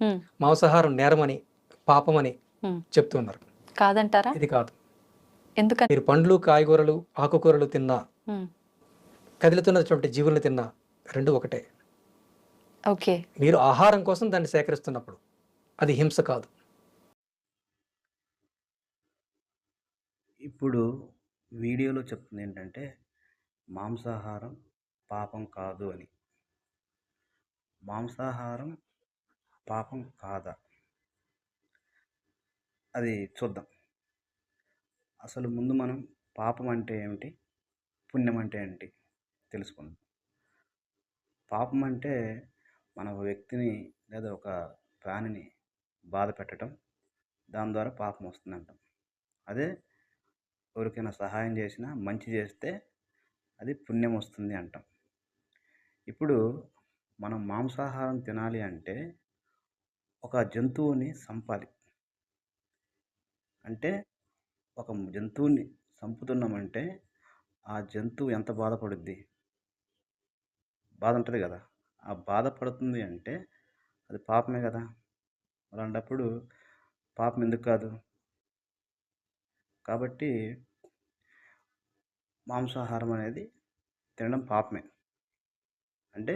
హ్మ్. మాంసాహారం నేరమని పాపమని. చెప్తున్నారు. కాదంటారా? ఇది కాదు. ఎందుకని మీరు పండ్లు కాయగూరలు ఆకుకూరలు తిన్నా. కదులుతున్నటువంటి జీవులను తిన్నా రెండు ఒకటే. ఓకే. మీరు ఆహారం కోసం దాన్ని సేకరిస్తున్నప్పుడు అది హింస కాదు. ఇప్పుడు వీడియోలో చెప్తుంది ఏంటంటే మాంసాహారం పాపం కాదు అని. మాంసాహారం పాపం కాదా? అది చూద్దాం. అసలు ముందు మనం పాపం అంటే ఏమిటి? పుణ్యం అంటే ఏంటి? తెలుసుకుందాం. పాపం అంటే మన ఒక వ్యక్తిని లేదా ఒక ప్రాణిని బాధ పెట్టడం దాని ద్వారా పాపం వస్తుందంటాం. అదే ఎవరికైనా సహాయం చేసినా మంచి చేస్తే అది పుణ్యం వస్తుంది అంటాం. ఇప్పుడు మనం మాంసాహారం తినాలి అంటే ఒక జంతువుని చంపాలి అంటే ఒక జంతువుని చంపుతున్నామంటే ఆ జంతువు ఎంత బాధపడుద్ది? బాధ ఉంటుంది కదా. ఆ బాధపడుతుంది అంటే అది పాపమే కదా. అలాంటప్పుడు పాపం ఎందుకు కాదు? కాబట్టి మాంసాహారం అనేది తినడం పాపమే. అంటే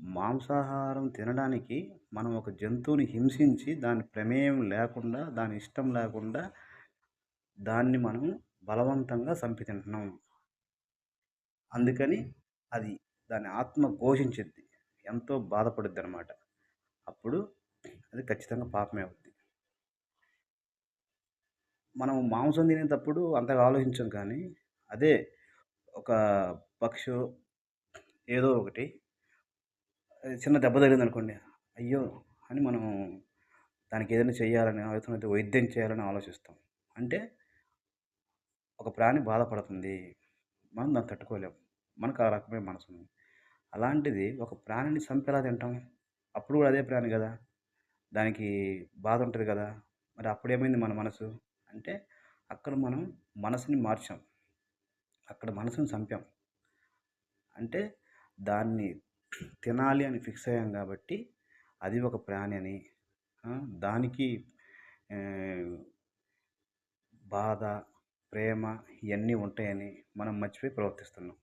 మాంసాహారం తినడానికి మనం ఒక జంతువుని హింసించి దాని ప్రమేయం లేకుండా దాని ఇష్టం లేకుండా దాన్ని మనం బలవంతంగా చంపి తింటున్నాం అందుకని అది దాని ఆత్మ ఘోషించిద్ది. ఎంతో బాధపడుద్ది అనమాట అప్పుడు అది ఖచ్చితంగా పాపమే అవుద్ది. మనం మాంసం తినేటప్పుడు అంతగా ఆలోచించం కానీ అదే ఒక పక్షి ఏదో ఒకటి చిన్న దెబ్బ తగిలింది అనుకోండి అయ్యో అని మనం దానికి ఏదైనా చేయాలని అవసరమైతే వైద్యం చేయాలని ఆలోచిస్తాం. అంటే ఒక ప్రాణి బాధపడుతుంది మనం దాన్ని తట్టుకోలేం. మనకు ఆ రకమైన మనసు ఉంది. అలాంటిది ఒక ప్రాణిని చంపేలా తింటాం. అప్పుడు కూడా అదే ప్రాణి కదా. దానికి బాధ ఉంటుంది కదా. మరి అప్పుడు ఏమైంది మన మనసు? అంటే అక్కడ మనం మనసుని మార్చాం. అక్కడ మనసుని చంపాం. అంటే దాన్ని తినాలి అని ఫిక్స్ అయ్యాం కాబట్టి అది ఒక ప్రాణి అని దానికి బాధ ప్రేమ ఇవన్నీ ఉంటాయని మనం మర్చిపోయి ప్రవర్తిస్తున్నాం.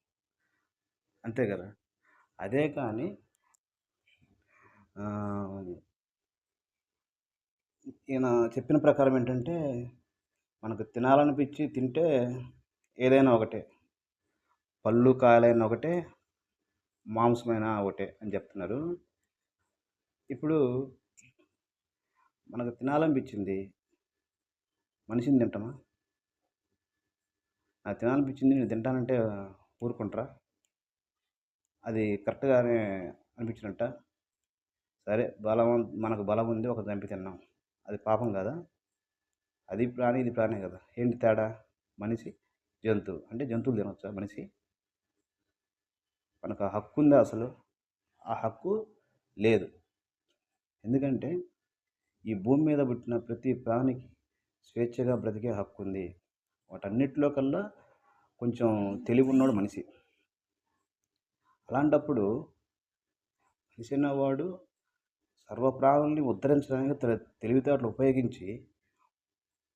అంతే కదా? అదే కానీ ఈయన చెప్పిన ప్రకారం ఏంటంటే మనకు తినాలనిపించి తింటే ఏదైనా ఒకటే. పళ్ళు కాయలైనా ఒకటే మాంసమైన ఒకటే అని చెప్తున్నారు. ఇప్పుడు మనకు తినాలనిపించింది మనిషిని తింటామా? నాకు తినాలనిపించింది నేను తింటానంటే ఊరుకుంటారా? అది కరెక్ట్గానే అనిపించినట్ట. సరే బలం మనకు బలం ఉంది ఒక చంపి తిన్నాం. అది పాపం కదా? అది ప్రాణి ఇది ప్రాణి కదా. ఏంటి తేడా? మనిషి జంతువు. అంటే జంతువులు తినొచ్చా మనిషి? మనకు ఆ హక్కు ఉందా అసలు? ఆ హక్కు లేదు. ఎందుకంటే ఈ భూమి మీద పుట్టిన ప్రతి ప్రాణికి స్వేచ్ఛగా బ్రతికే హక్కు ఉంది వాటన్నిటిలో కల్లా కొంచెం తెలివి ఉన్నాడు మనిషి. అలాంటప్పుడు మనిషి అన్నవాడు సర్వప్రాణుల్ని ఉద్ధరించడానికి తన తెలివితేటలు ఉపయోగించి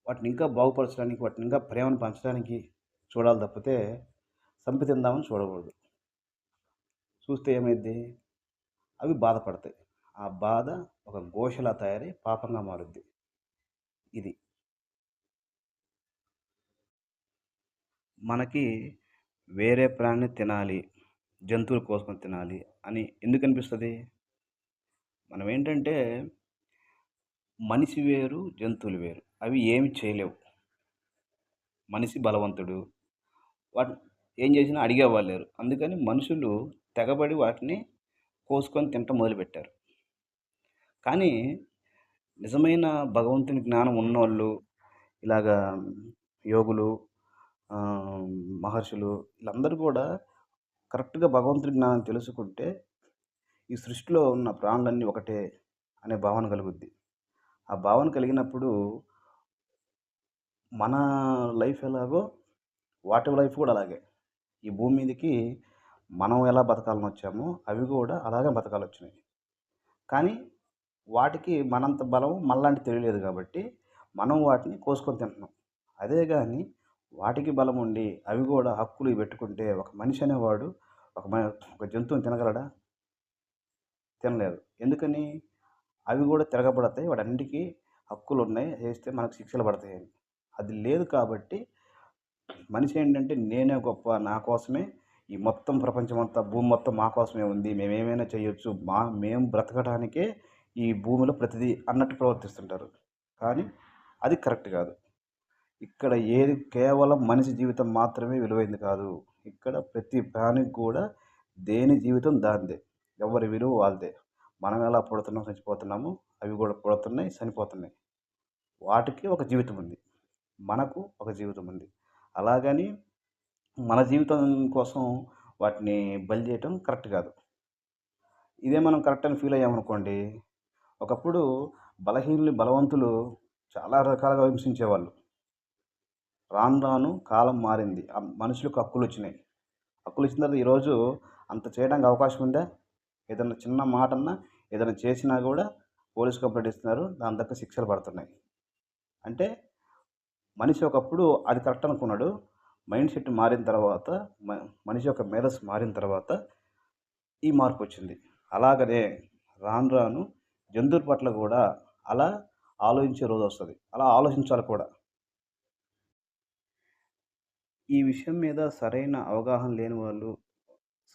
వాటిని ఇంకా బాగుపరచడానికి వాటిని ఇంకా ప్రేమను పంచడానికి చూడాలి తప్పితే చంపి తిందామని చూడకూడదు. చూస్తే ఏమైద్ది? అవి బాధపడతాయి. ఆ బాధ ఒక ఘోషలా తయారై పాపంగా మారుద్ది. ఇది. మనకి వేరే ప్రాణిని తినాలి జంతువుల కోసం తినాలి అని ఎందుకు అనిపిస్తుంది? మనం ఏంటంటే మనిషి వేరు జంతువులు వేరు. అవి ఏమి చేయలేవు. మనిషి బలవంతుడు. వాటి ఏం చేసినా అడిగేవాళ్ళు లేరు. అందుకని మనుషులు తెగబడి వాటిని కోసుకొని తినటం మొదలుపెట్టారు. కానీ నిజమైన భగవంతుని జ్ఞానం ఉన్నోళ్ళు ఇలాగా యోగులు మహర్షులు వీళ్ళందరూ కూడా కరెక్ట్గా భగవంతుని జ్ఞానం తెలుసుకుంటే ఈ సృష్టిలో ఉన్న ప్రాణులన్నీ ఒకటే అనే భావన కలుగుద్ది. ఆ భావన కలిగినప్పుడు మన లైఫ్ ఎలాగో వాటి లైఫ్ కూడా అలాగే. ఈ భూమి మీదకి మనం ఎలా బతకాలని వచ్చామో అవి కూడా అలాగే బతకాలి వచ్చినాయి కానీ వాటికి మనంత బలం మనలాంటి తెలియలేదు కాబట్టి మనం వాటిని కోసుకొని తింటున్నాం. అదే కానీ వాటికి బలం ఉండి అవి కూడా హక్కులు పెట్టుకుంటే ఒక మనిషి అనేవాడు ఒక మ ఒక జంతువుని తినగలడా? తినలేదు. ఎందుకని? అవి కూడా తిరగబడతాయి. వాటన్నిటికీ హక్కులు ఉన్నాయి చేస్తే మనకు శిక్షలు పడతాయని. అది లేదు కాబట్టి మనిషి ఏంటంటే నేనే గొప్ప నా కోసమే ఈ మొత్తం ప్రపంచం అంతా భూమి మొత్తం మా కోసమే ఉంది మేము ఏమైనా చేయొచ్చు మా మేము బ్రతకడానికే ఈ భూమిలో ప్రతిదీ అన్నట్టు ప్రవర్తిస్తుంటారు. కానీ అది కరెక్ట్ కాదు. ఇక్కడ ఏది కేవలం మనిషి జీవితం మాత్రమే విలువైంది కాదు. ఇక్కడ ప్రతి ప్రాణికి కూడా దేని జీవితం దానిదే. ఎవరి విలువ వాళ్ళదే. మనం ఎలా పుడుతున్నాం చచ్చిపోతున్నాము అవి కూడా పుడుతున్నాయి చనిపోతున్నాయి. వాటికి ఒక జీవితం ఉంది. మనకు ఒక జీవితం ఉంది. అలాగని మన జీవితం కోసం వాటిని బలి చేయటం కరెక్ట్ కాదు. ఇదే మనం కరెక్ట్ అని ఫీల్ అయ్యామనుకోండి ఒకప్పుడు బలహీనులు బలవంతులు చాలా రకాలుగా హింసించేవాళ్ళు. రాను రాను కాలం మారింది. మనుషులకు హక్కులు వచ్చినాయి. హక్కులు ఇచ్చిన తర్వాత ఈరోజు అంత చేయడానికి అవకాశం ఉందా? ఏదైనా చిన్న మాట అన్నా ఏదైనా చేసినా కూడా పోలీస్ కంప్లైంట్ ఇస్తున్నారు. దాని దగ్గర శిక్షలు పడుతున్నాయి. అంటే మనిషి ఒకప్పుడు అది కరెక్ట్ అనుకున్నాడు. మైండ్ సెట్ మారిన తర్వాత మ- మనిషి యొక్క మేధస్సు మారిన తర్వాత ఈ మార్పు వచ్చింది. అలాగనే రాను రాను జంతువుల పట్ల కూడా అలా ఆలోచించే రోజు వస్తుంది. అలా ఆలోచించాలి కూడా. ఈ విషయం మీద సరైన అవగాహన లేని వాళ్ళు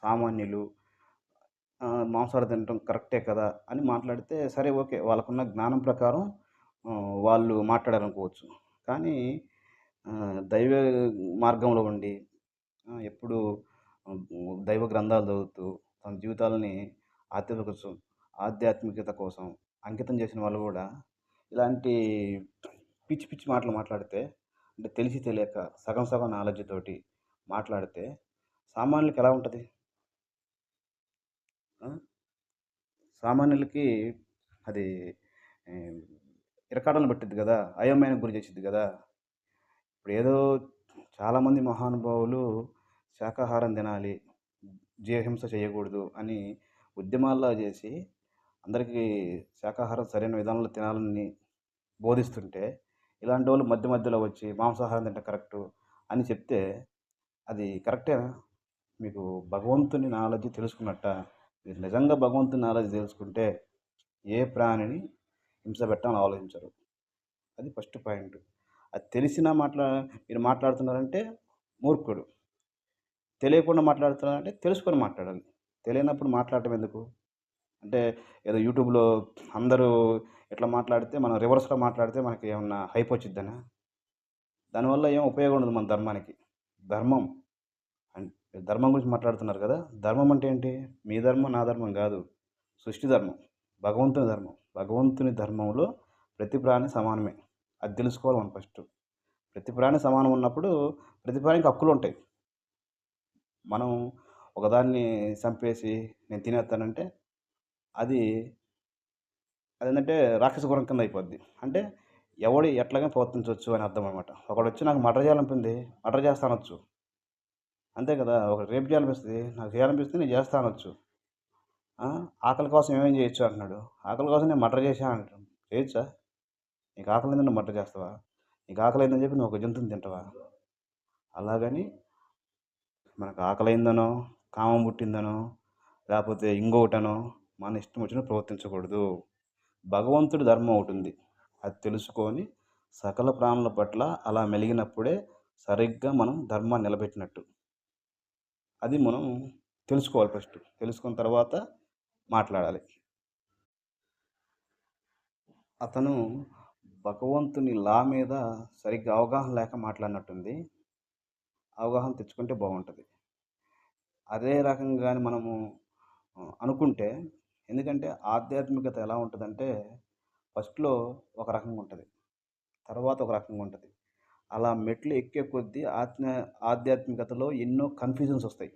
సామాన్యులు మాంసాలు తినడం కరెక్టే కదా అని మాట్లాడితే సరే ఓకే వాళ్ళకున్న జ్ఞానం ప్రకారం వాళ్ళు మాట్లాడాలనుకోవచ్చు కానీ దైవ మార్గంలో ఉండి ఎప్పుడూ ఎప్పుడు దైవ గ్రంథాలు చదువుతూ తమ జీవితాలని ఆధ్యాత్మిక కోసం ఆధ్యాత్మికత కోసం అంకితం చేసిన వాళ్ళు కూడా ఇలాంటి పిచ్చి పిచ్చి మాటలు మాట్లాడితే అంటే తెలిసి తెలియక సగం సగం నాలెడ్జ్ తోటి మాట్లాడితే సామాన్యులకి ఎలా ఉంటుంది? సామాన్యులకి అది ఏ, పట్టిద్ది కదా అయోమయానికి గురి చేసిద్ది కదా. ఇప్పుడు ఏదో చాలామంది మహానుభావులు శాకాహారం తినాలి జీవహింస చేయకూడదు అని ఉద్యమాల్లో చేసి అందరికీ శాకాహారం సరైన విధానంలో తినాలని బోధిస్తుంటే ఇలాంటి వాళ్ళు మధ్య మధ్యలో వచ్చి మాంసాహారం తింటే కరెక్టు అని చెప్తే అది కరెక్టేనా మీకు భగవంతుని నాలెడ్జ్ తెలుసుకున్నట్ట. మీరు నిజంగా భగవంతుని నాలెడ్జ్ తెలుసుకుంటే ఏ ప్రాణిని హింస పెట్టాలని ఆలోచించరు. అది ఫస్ట్ పాయింట్. అది తెలిసినా మాట్లా మీరు మాట్లాడుతున్నారంటే మూర్ఖుడు. తెలియకుండా మాట్లాడుతున్నారంటే తెలుసుకొని మాట్లాడాలి. తెలియనప్పుడు మాట్లాడటం ఎందుకు? అంటే ఏదో యూట్యూబ్లో అందరూ ఇట్లా మాట్లాడితే మనం రివర్స్లో మాట్లాడితే మనకి ఏమన్నా హైప్ వచ్చిద్దనా? దానివల్ల ఏం ఉపయోగం ఉండదు మన ధర్మానికి. ధర్మం. అంటే ధర్మం గురించి మాట్లాడుతున్నారు కదా ధర్మం అంటే ఏంటి? మీ ధర్మం నా ధర్మం కాదు. సృష్టి ధర్మం. భగవంతుని ధర్మం. భగవంతుని ధర్మంలో ప్రతి ప్రాణి సమానమే. అది తెలుసుకోవాలి మనం ఫస్ట్. ప్రతి ప్రాణి సమానం ఉన్నప్పుడు ప్రతి ప్రాణికి హక్కులు ఉంటాయి. మనం ఒకదాన్ని చంపేసి నేను తినేస్తానంటే అది అదేంటంటే రాక్షస గురం కింద అయిపోద్ది. అంటే ఎవడు ఎట్లాగా ప్రవర్తించవచ్చు అని అర్థం అనమాట ఒకడు వచ్చి నాకు మటర్ చేయాలనిపింది మటర్ చేస్తానొచ్చు అంతే కదా ఒక రేపు చేయాలనిపిస్తుంది నాకు చేయాలనిపిస్తుంది నేను చేస్తానొచ్చు ఆకలి కోసం ఏమేం చేయొచ్చు అంటున్నాడు. ఆకలి కోసం నేను మటర్ చేశాను అంటాను చేయొచ్చా? నీకు ఆకలి ఏంటంటే మట్ట చేస్తావా? నీకు ఆకలి చెప్పి నువ్వు ఒక జంతువుని తింటావా? అలాగని మనకు ఆకలి అయిందనో కామం పుట్టిందనో లేకపోతే ఇంకొకటనో మన ఇష్టం వచ్చిన ప్రవర్తించకూడదు. భగవంతుడి ధర్మం ఒకటి ఉంది. అది తెలుసుకొని సకల ప్రాణుల పట్ల అలా మెలిగినప్పుడే సరిగ్గా మనం ధర్మాన్ని నిలబెట్టినట్టు. అది మనం తెలుసుకోవాలి ఫస్ట్. తెలుసుకున్న తర్వాత మాట్లాడాలి. అతను భగవంతుని లా మీద సరిగ్గా అవగాహన లేక మాట్లాడినట్టుంది. అవగాహన తెచ్చుకుంటే బాగుంటుంది. అదే రకంగా మనము అనుకుంటే ఎందుకంటే ఆధ్యాత్మికత ఎలా ఉంటుందంటే ఫస్ట్లో ఒక రకంగా ఉంటుంది. తర్వాత ఒక రకంగా ఉంటుంది. అలా మెట్లు ఎక్కే కొద్దీ ఆత్మ ఆధ్యాత్మికతలో ఎన్నో కన్ఫ్యూజన్స్ వస్తాయి.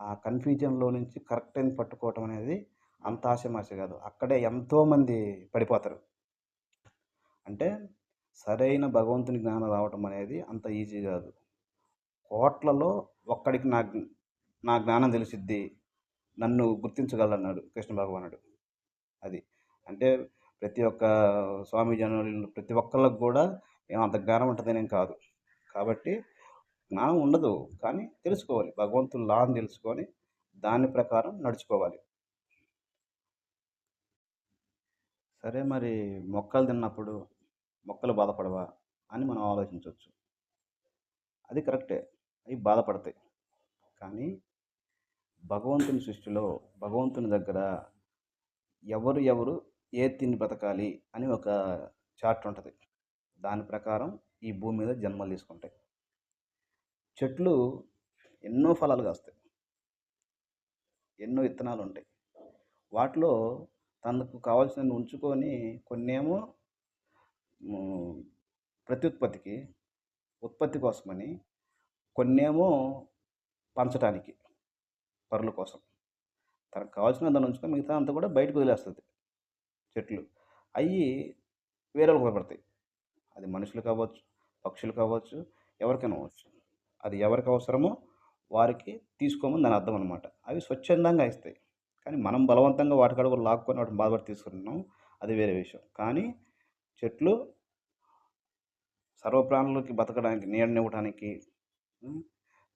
ఆ కన్ఫ్యూజన్లో నుంచి కరెక్ట్ అని పట్టుకోవటం అనేది అంత ఆశమాశ కాదు. అక్కడే ఎంతోమంది పడిపోతారు. అంటే సరైన భగవంతుని జ్ఞానం రావటం అనేది అంత ఈజీ కాదు. కోట్లలో ఒక్కడికి నా నా జ్ఞానం తెలిసిద్ది నన్ను గుర్తించగలన్నాడు కృష్ణ భగవానుడు అది. అంటే ప్రతి ఒక్క స్వామి జనులు ప్రతి ఒక్కళ్ళకి కూడా ఏం అంత జ్ఞానం ఉంటుందనేం కాదు. కాబట్టి జ్ఞానం ఉండదు కానీ తెలుసుకోవాలి. భగవంతుని లాని తెలుసుకొని దాని ప్రకారం నడుచుకోవాలి. సరే మరి మొక్కలు తిన్నప్పుడు మొక్కలు బాధపడవా అని మనం ఆలోచించవచ్చు అది కరెక్టే. అవి బాధపడతాయి. కానీ భగవంతుని సృష్టిలో భగవంతుని దగ్గర ఎవరు ఎవరు ఏ తిని బ్రతకాలి అని ఒక చార్ట్ ఉంటుంది. దాని ప్రకారం ఈ భూమి మీద జన్మలు తీసుకుంటాయి. చెట్లు ఎన్నో ఫలాలు కాస్తాయి. ఎన్నో విత్తనాలు ఉంటాయి. వాటిలో తనకు కావాల్సిన ఉంచుకొని కొన్నేమో ప్రత్యుత్పత్తికి ఉత్పత్తి కోసమని కొన్నేమో పంచడానికి పరుల కోసం. తనకు కావాల్సిన దాన్ని ఉంచుకొని మిగతా అంతా కూడా బయటకు వదిలేస్తుంది చెట్లు. అవి వేరే వాళ్ళకి ఉపయోగపడతాయి అది మనుషులు కావచ్చు పక్షులు కావచ్చు ఎవరికైనా అవ్వచ్చు. అది ఎవరికి అవసరమో వారికి తీసుకోమని దాని అర్థం అనమాట అవి స్వచ్ఛందంగా ఇస్తాయి కానీ మనం బలవంతంగా వాటికాడ కూడా లాక్కొని వాటిని బాధపడి తీసుకుంటున్నాం అది వేరే విషయం. కానీ చెట్లు సర్వప్రాణులకి బతకడానికి నీడనివ్వడానికి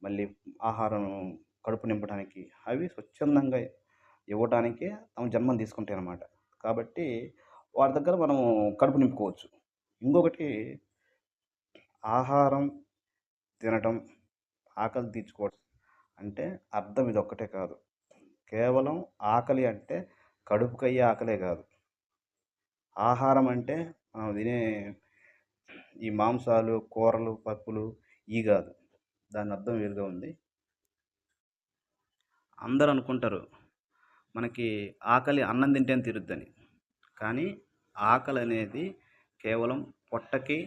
మళ్ళీ ఆహారం కడుపు నింపడానికి అవి స్వచ్ఛందంగా ఇవ్వడానికే తమ జన్మం తీసుకుంటాయి అన్నమాట కాబట్టి వారి దగ్గర మనం కడుపు నింపుకోవచ్చు. ఇంకొకటి ఆహారం తినటం ఆకలి తీర్చుకోవడం అంటే అర్థం ఇది ఒక్కటే కాదు. కేవలం ఆకలి అంటే కడుపుకయ్యే ఆకలే కాదు. ఆహారం అంటే తినే ఈ మాంసాలు కూరలు పప్పులు ఈ కాదు. దాని అర్థం వేరుగా ఉంది. అందరూ అనుకుంటారు మనకి ఆకలి అన్నం తింటేనే తీరుద్దని. కానీ ఆకలి అనేది కేవలం పొట్టకి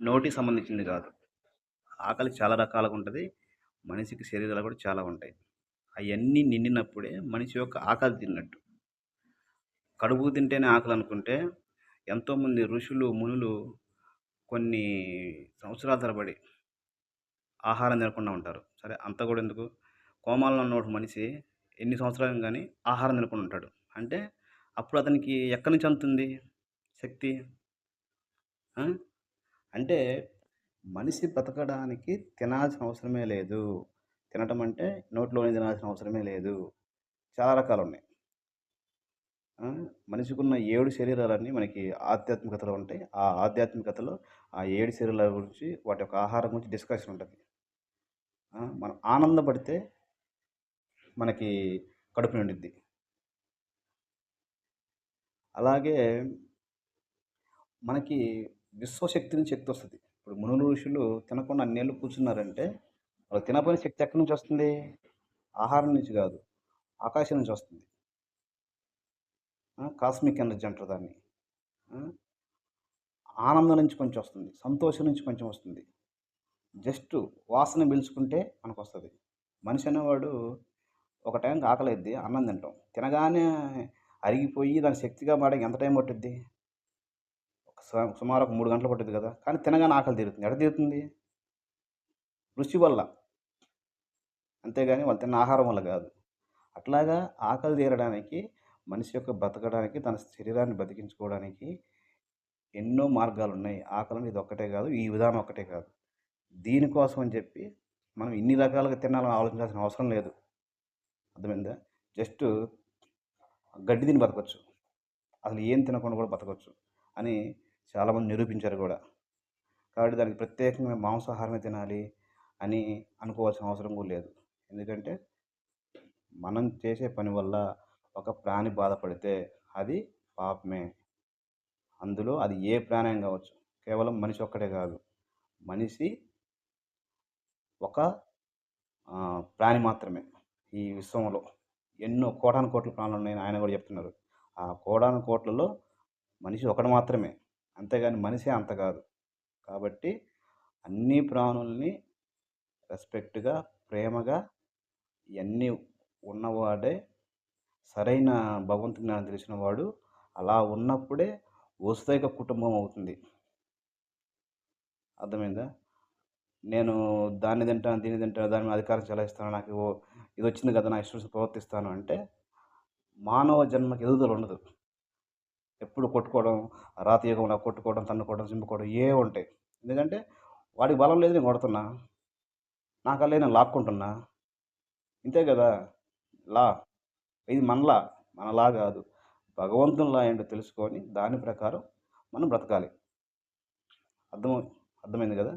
నోటికి సంబంధించింది కాదు. ఆకలి చాలా రకాలుగా ఉంటుంది. మనిషికి శరీరాలు కూడా చాలా ఉంటాయి. అవన్నీ నిండినప్పుడే మనిషి యొక్క ఆకలి తిన్నట్టు. కడుపు తింటేనే ఆకలి అనుకుంటే ఎంతోమంది ఋషులు మునులు కొన్ని సంవత్సరాల తరబడి ఆహారం తినకుండా ఉంటారు. సరే అంత కూడా ఎందుకు? కోమాలలో ఉన్న ఒక మనిషి ఎన్ని సంవత్సరాలు కానీ ఆహారం తినకుండా ఉంటాడు. అంటే అప్పుడు అతనికి ఎక్కడి నుంచి అందుతుంది శక్తి? అంటే మనిషి బతకడానికి తినాల్సిన అవసరమే లేదు. తినటం అంటే నోట్లోనే తినాల్సిన అవసరమే లేదు. చాలా రకాలు ఉన్నాయి. మనిషికున్న ఏడు శరీరాలన్నీ మనకి ఆధ్యాత్మికతలో ఉంటాయి. ఆ ఆధ్యాత్మికతలో ఆ ఏడు శరీరాల గురించి వాటి యొక్క ఆహారం గురించి డిస్కషన్ ఉంటుంది. మనం ఆనందపడితే మనకి కడుపు నిండుద్ది. అలాగే మనకి విశ్వశక్తి నుంచి శక్తి వస్తుంది. ఇప్పుడు మునులు ఋషులు తినకుండా అన్నేళ్ళు కూర్చున్నారంటే వాళ్ళు తినపోయిన శక్తి ఎక్కడి నుంచి వస్తుంది? ఆహారం నుంచి కాదు ఆకాశం నుంచి వస్తుంది. కాస్మిక్ ఎనర్జీ అంటారు దాన్ని. ఆనందం నుంచి కొంచెం వస్తుంది సంతోషం నుంచి కొంచెం వస్తుంది. జస్ట్ వాసన పీల్చుకుంటే మనకు వస్తుంది మనిషి అనేవాడు ఒక టైంకి ఆకలిద్ది అన్నం తింటాం. తినగానే అరిగిపోయి దాని శక్తిగా మాడకి ఎంత టైం పట్టుద్ది? ఒక సుమారు ఒక మూడు గంటలు పట్టుద్ది కదా. కానీ తినగానే ఆకలి తీరుతుంది. ఎడ తీరుతుంది? రుచి వల్ల. అంతేగాని వాళ్ళు తిన్న ఆహారం వల్ల కాదు. అట్లాగా ఆకలి తీరడానికి మనిషి యొక్క బతకడానికి తన శరీరాన్ని బతికించుకోవడానికి ఎన్నో మార్గాలు ఉన్నాయి ఆకలి ఇది ఒక్కటే కాదు ఈ విధానం ఒక్కటే కాదు. దీనికోసం అని చెప్పి మనం ఇన్ని రకాలుగా తినాలని ఆలోచించాల్సిన అవసరం లేదు. అర్థమైందా? జస్ట్ గడ్డి తిని బతకొచ్చు. అసలు ఏం తినకుండా కూడా బతకొచ్చు అని చాలామంది నిరూపించారు కూడా. కాబట్టి దానికి ప్రత్యేకంగా మాంసాహారమే తినాలి అని అనుకోవాల్సిన అవసరం కూడా లేదు. ఎందుకంటే మనం చేసే పని వల్ల ఒక ప్రాణి బాధపడితే అది పాపమే. అందులో అది ఏ ప్రాణం కావచ్చు కేవలం మనిషి ఒక్కటే కాదు. మనిషి ఒక ప్రాణి మాత్రమే ఈ విశ్వంలో. ఎన్నో కోటాను కోట్ల ప్రాణులు ఉన్నాయని ఆయన కూడా చెప్తున్నారు. ఆ కోటాను కోట్లలో మనిషి ఒకటి మాత్రమే. అంతేగాని మనిషి అంత కాదు. కాబట్టి అన్ని ప్రాణుల్ని రెస్పెక్ట్గా ప్రేమగా ఇవన్నీ ఉన్నవాడే సరైన భగవంతు జ్ఞానం తెలిసిన వాడు అలా ఉన్నప్పుడే వసుదైక కుటుంబం అవుతుంది. అర్థమైందా? నేను దాన్ని తింటాను దీన్ని తింటాను దాని మీద అధికారం చెలాయిస్తాను నాకు ఓ- ఇది వచ్చింది కదా నా ఇష్టం ప్రవర్తిస్తాను అంటే మానవ జన్మకి ఎదుగుదల ఉండదు. ఎప్పుడు కొట్టుకోవడం రాతి యుగంలో కొట్టుకోవడం తన్నుకోవడం చింపుకోవడం ఏ ఉంటాయి. ఎందుకంటే వాడికి బలం లేదు నేను కొడుతున్నా. నాకల్లే నేను లాక్కుంటున్నా. ఇంతే కదా? లా. ఇది మనలా మనలా కాదు. భగవంతునిలా ఏంటో తెలుసుకొని దాని ప్రకారం మనం బ్రతకాలి. అర్థం అర్థమైంది కదా?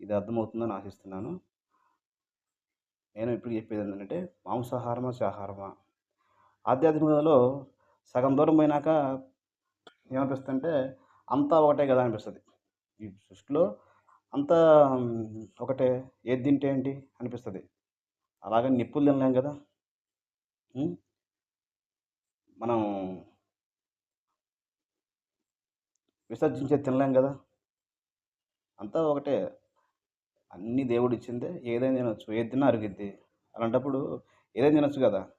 ఇది అర్థమవుతుందని ఆశిస్తున్నాను. నేను ఇప్పుడు చెప్పేది ఏంటంటే మాంసాహారమా శాహారమా? ఆధ్యాత్మికతలో సగం దూరం పోయినాక ఏమనిపిస్తుందంటే అంతా ఒకటే కదా అనిపిస్తుంది. ఈ సృష్టిలో అంతా ఒకటే ఏది తింటే ఏంటి అనిపిస్తుంది. అలాగే నిప్పులు తినలేం కదా? మనం విసర్జించే తినలేం కదా? అంతా ఒకటే. అన్ని దేవుడు ఇచ్చిందే ఏదైనా తినొచ్చు. ఏది తిన్నా అరిగిద్ది. అలాంటప్పుడు ఏదైనా తినొచ్చు కదా?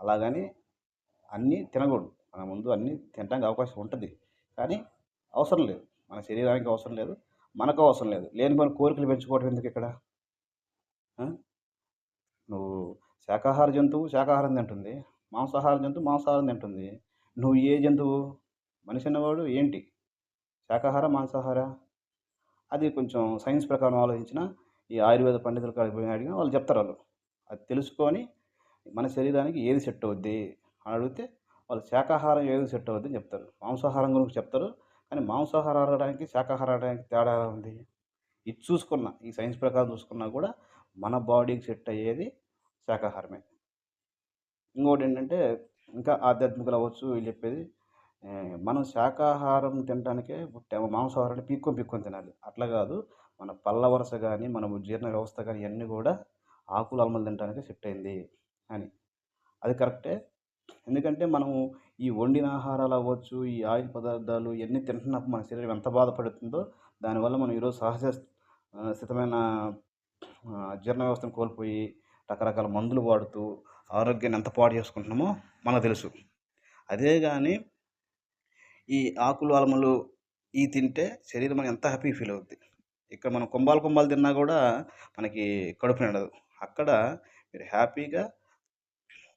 అలాగని అన్నీ తినకూడదు. మన ముందు అన్నీ తినడానికి అవకాశం ఉంటుంది. కానీ అవసరం లేదు. మన శరీరానికి అవసరం లేదు. మనకు అవసరం లేదు. లేని పని కోరికలు పెంచుకోవడం ఎందుకు ఇక్కడ? నువ్వు శాకాహార జంతువు శాకాహారం తింటుంది. మాంసాహార జంతువు మాంసాహారం తింటుంది. నువ్వు ఏ జంతువు? మనిషి అన్నవాడు ఏంటి? శాకాహార మాంసాహార? అది కొంచెం సైన్స్ ప్రకారం ఆలోచించిన ఈ ఆయుర్వేద పండితుల కాడికి అడిగిన వాళ్ళు చెప్తారు వాళ్ళు. అది తెలుసుకొని మన శరీరానికి ఏది సెట్ అవుద్ది అని అడిగితే వాళ్ళు శాకాహారం ఏది సెట్ అవుద్ది అని చెప్తారు. మాంసాహారం గురించి చెప్తారు. కానీ మాంసాహారం ఆడడానికి శాకాహారం ఆడడానికి తేడా ఉంది? ఇది చూసుకున్నా ఈ సైన్స్ ప్రకారం చూసుకున్నా కూడా మన బాడీకి సెట్ అయ్యేది శాకాహారమే. ఇంకోటి ఏంటంటే ఇంకా ఆధ్యాత్మికలు అవ్వచ్చు వీళ్ళు చెప్పేది మనం శాకాహారం తినడానికే పుట్టాము మాంసాహారాన్ని పీక్కొని పీక్కొని తినాలి. అట్లా కాదు మన పళ్ళ వరుస కానీ మన జీర్ణ వ్యవస్థ కానీ ఇవన్నీ కూడా ఆకులు అలమలు తినడానికి సెట్ అయింది అని. అది కరెక్టే. ఎందుకంటే మనము ఈ వండిన ఆహారాలు అవ్వచ్చు ఈ ఆయిల్ పదార్థాలు ఇవన్నీ తింటున్నప్పుడు మన శరీరం ఎంత బాధపడుతుందో దానివల్ల మనం ఈరోజు సహజ స్థితమైన జీర్ణ వ్యవస్థను కోల్పోయి రకరకాల మందులు వాడుతూ ఆరోగ్యాన్ని ఎంత పాటు చేసుకుంటున్నామో మనకు తెలుసు. అదే కానీ ఈ ఆకులు అలములు ఈ తింటే శరీరం ఎంత హ్యాపీ ఫీల్ అవుద్ది. ఇక్కడ మనం కుంభాలు కుంభాలు తిన్నా కూడా మనకి కడుపు నిండదు. అక్కడ మీరు హ్యాపీగా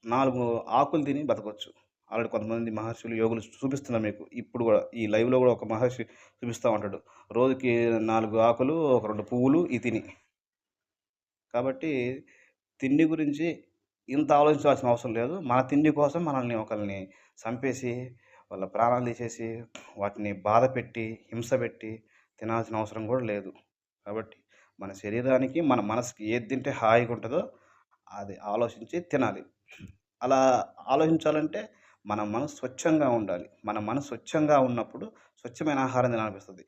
నాలుగు ఆకులు తిని బతకవచ్చు ఆల్రెడీ కొంతమంది మహర్షులు యోగులు చూపిస్తున్నారు మీకు. ఇప్పుడు కూడా ఈ లైవ్లో కూడా ఒక మహర్షి చూపిస్తూ ఉంటాడు. రోజుకి నాలుగు ఆకులు ఒక రెండు పువ్వులు ఈ తిని. కాబట్టి తిండి గురించి ఇంత ఆలోచించాల్సిన అవసరం లేదు. మన తిండి కోసం మనల్ని ఒకరిని చంపేసి వాళ్ళ ప్రాణాలు తీసేసి వాటిని బాధ పెట్టి హింస పెట్టి తినాల్సిన అవసరం కూడా లేదు. కాబట్టి మన శరీరానికి మన మనసుకి ఏది తింటే హాయిగా ఉంటుందో అది ఆలోచించి తినాలి. అలా ఆలోచించాలంటే మన మనసు స్వచ్ఛంగా ఉండాలి. మన మనసు స్వచ్ఛంగా ఉన్నప్పుడు స్వచ్ఛమైన ఆహారం తినాలనిపిస్తుంది.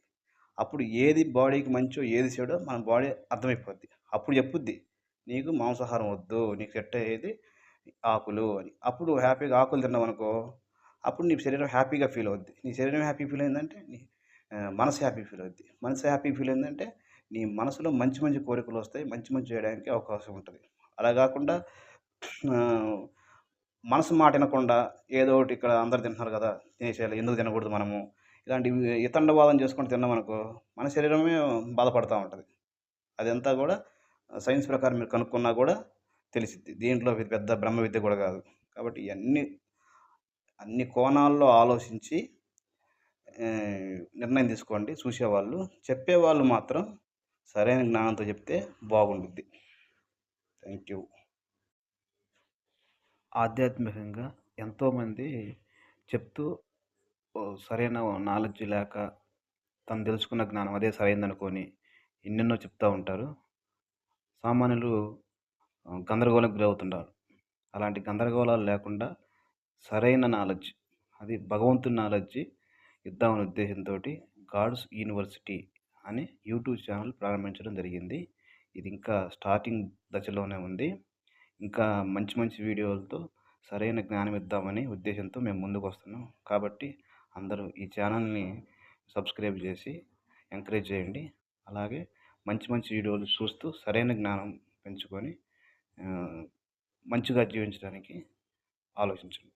అప్పుడు ఏది బాడీకి మంచో ఏది చెడో మన బాడీ అర్థమైపోద్ది. అప్పుడు చెప్పుద్ది. నీకు మాంసాహారం వద్దు నీకు సెట్ అయ్యేది ఆకులు అని. అప్పుడు హ్యాపీగా ఆకులు తిన్నావు అనుకో అప్పుడు నీ శరీరం హ్యాపీగా ఫీల్ అవుద్ది. నీ శరీరం హ్యాపీ ఫీల్ అయిందంటే నీ మనసు హ్యాపీ ఫీల్ అవుద్ది. మనసు హ్యాపీ ఫీల్ అయిందంటే నీ మనసులో మంచి మంచి కోరికలు వస్తాయి మంచి మంచి చేయడానికి అవకాశం ఉంటుంది. అలా కాకుండా మనసు మాట వినకుండా ఏదో ఒకటి ఇక్కడ అందరు తింటున్నారు కదా తినేసేయాలి ఎందుకు తినకూడదు మనము? ఇలాంటి ఇతండవాదం చేసుకొని తిన్నామనుకో మన శరీరమే బాధపడుతూ ఉంటుంది. అదంతా కూడా సైన్స్ ప్రకారం మీరు కనుక్కున్నా కూడా తెలిసింది దీంట్లో పెద్ద బ్రహ్మ విద్య కూడా కాదు. కాబట్టి ఇవన్నీ అన్ని కోణాల్లో ఆలోచించి నిర్ణయం తీసుకోండి. చూసేవాళ్ళు చెప్పేవాళ్ళు మాత్రం సరైన జ్ఞానంతో చెప్తే బాగుంటుంది థ్యాంక్ యూ. ఆధ్యాత్మికంగా ఎంతోమంది చెప్తూ సరైన నాలెడ్జ్ లేక తను తెలుసుకున్న జ్ఞానం అదే సరైందనుకొని ఎన్నెన్నో చెప్తూ ఉంటారు. సామాన్యులు ఆ, గందరగోళానికి గురవుతుంటారు. అలాంటి గందరగోళాలు లేకుండా సరైన నాలెడ్జ్ అది భగవంతుని నాలెడ్జ్ ఇద్దామనే ఉద్దేశంతో గాడ్స్ యూనివర్సిటీ అనే యూట్యూబ్ ఛానల్ ప్రారంభించడం జరిగింది. ఇది ఇంకా స్టార్టింగ్ దశలోనే ఉంది. ఇంకా మంచి మంచి వీడియోలతో సరైన జ్ఞానం ఇద్దామని ఉద్దేశంతో మేము ముందుకు వస్తున్నాం. కాబట్టి అందరూ ఈ ఛానల్ని సబ్స్క్రైబ్ చేసి ఎంకరేజ్ చేయండి. అలాగే మంచి మంచి వీడియోలు చూస్తూ సరైన జ్ఞానం పెంచుకొని మంచిగా జీవించడానికి ఆలోచించండి.